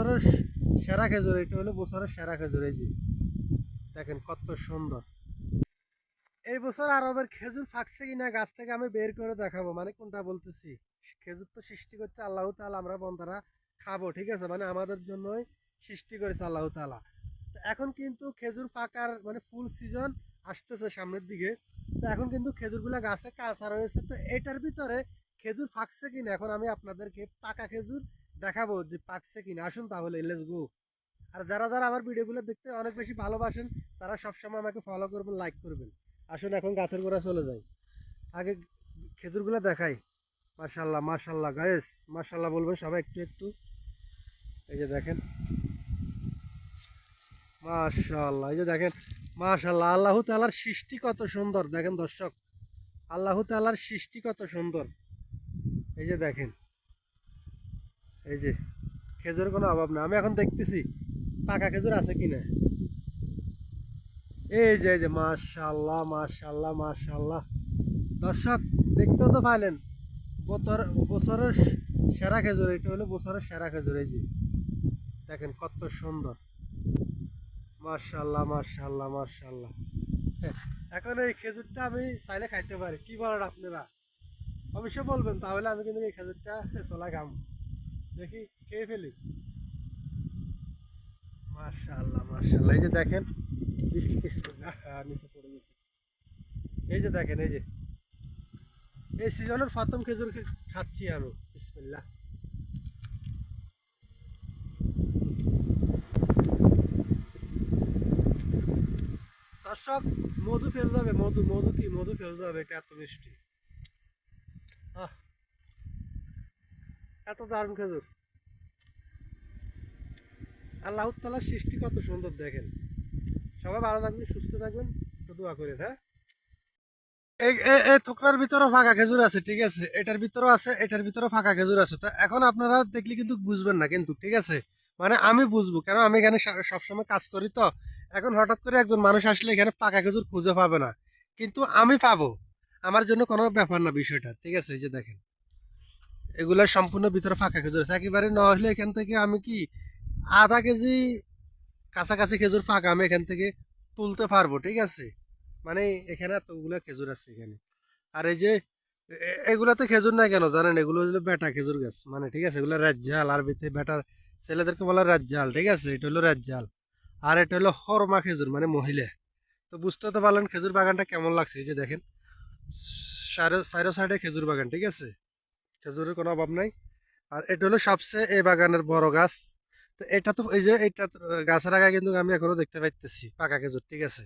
বছরের সেরা খেজুর, এটা হলো বছরের সেরা খেজুর, এই যে। দেখেন কত সুন্দর। এই বছর আরবের খেজুর ফাঁকছে কিনা গাছ থেকে আমি বের করে দেখাবো। মানে কোনটা বলতেছি? খেজুর তো সৃষ্টি করছে আল্লাহ তাআলা, আমরা বন্ধারা খাব, ঠিক আছে? মানে আমাদের জন্যই সৃষ্টি করেছে আল্লাহ তাআলা। তো এখন কিন্তু খেজুর পাকার মানে ফুল সিজন আসতেছে সামনের দিকে। তো এখন কিন্তু খেজুরগুলা গাছে কাঁচা রয়েছে। তো এটার ভিতরে খেজুর ফাঁকছে কিনা? এখন আমি আপনাদেরকে পাকা খেজুর দেখাবো যে পাকছে কিনা। আসুন তাহলে লেটস গো আর যারা যারা আমার ভিডিওগুলো দেখতে অনেক বেশি ভালোবাসেন, তারা সবসময় আমাকে ফলো করবেন লাইক করবেন। আসুন, এখন গাছের গোড়া চলে যাই। আগে খেজুরগুলো দেখাই। মাশাল্লাহ মাশাল্লাহ গায়েস মাশাল্লাহ বলবেন সবাই একটু একটু। এই যে দেখেন। মাশাল্লাহ এই যে দেখেন। মাশাল্লাহ আল্লাহ তালার সৃষ্টি কত সুন্দর। দেখেন দর্শক, আল্লাহ তালার সৃষ্টি কত সুন্দর। এই যে দেখেন। এই যে, খেজুরের কোনো অভাব না আমি এখন দেখতেছি পাকা খেজুর আছে কিনা এই যে এই যে, মাশাল্লাহ মাশাল্লাহ মাশাল্লাহ। দর্শক, দেখতেও তো পাইলেন বছর বছরের সেরা খেজুর, এটা হলো বছরের সেরা খেজুর, এই যে। দেখেন কত সুন্দর। মাশাল্লাহ মাশাল্লাহ মাশাল্লাহ। এখন এই খেজুরটা আমি চাইলে খাইতে পারি। কি বলেন আপনারা? অবশ্যই বলবেন, তাহলে আমি কিন্তু এই খেজুরটা চলা খাম। দেখি খেয়ে ফেলি। মাশাল্লাহ মাশাল্লাহ এই যে দেখেন এই যে দেখেন, এই যে। এই সিজনের প্রথম খেজুর খাচ্ছি আমি। বিসমিল্লাহ। দর্শক, মধু ফেল যাবে, মধু মধু কি? মধু ফেল যাবে, এটা এত মিষ্টি। আহ। এত দারুণ খেজুর। আল্লাহ তালার সৃষ্টি কত সুন্দর দেখেন। সবাই ভালো থাকবেন, সুস্থ থাকবেন দোয়া করেন হ্যাঁ? থোকরার ভিতরেও ফাঁকা খেজুর আছে, ঠিক আছে? এটার ভিতরেও আছে, এটার ভিতরেও ফাঁকা খেজুর আছে। তো এখন আপনারা দেখলে কিন্তু বুঝবেন না কিন্তু, ঠিক আছে? মানে আমি বুঝব, কেন আমি এখানে সবসময় কাজ করি তো। এখন হঠাৎ করে একজন মানুষ আসলে এখানে পাকা খেজুর খুঁজে পাবে না। কিন্তু আমি পাবো। আমার জন্য কোনো ব্যাপার না বিষয়টা, ঠিক আছে? যে দেখেন। এগুলা সম্পূর্ণ ভিতরে ফাঁকা খেজুর আছে। একেবারে না হলে এখান থেকে আমি কি আধা কেজি কাছাকাছি খেজুর ফাঁকা আমি এখান থেকে তুলতে পারব, ঠিক আছে? মানে এখানে এতগুলো খেজুর আছে এখানে। আর এই যে এগুলাতে খেজুর নাই কেন জানেন? এগুলো হলো বেটা খেজুর গাছ। মানে ঠিক আছে, এগুলো রাজ্জাল আর ভিতরে বেটার ছেলেদেরকে বলা রাজ্জাল ঠিক আছে? এটা হলো রাজ্জাল আর এটা হলো হরমা খেজুর মানে মহিলা। তো বুঝতে তো পারলেন খেজুর বাগানটা কেমন লাগছে? এই যে দেখেন সাইডো সাইডে খেজুর বাগান, ঠিক আছে? খেজুরের কোনো অভাব নাই। আর এটা হলো সবচেয়ে এই বাগানের বড় গাছ। তো এটা তো এই যে এটা গাছের আগে কিন্তু আমি এখনও দেখতে পাইতেছি পাকা খেজুর, ঠিক আছে?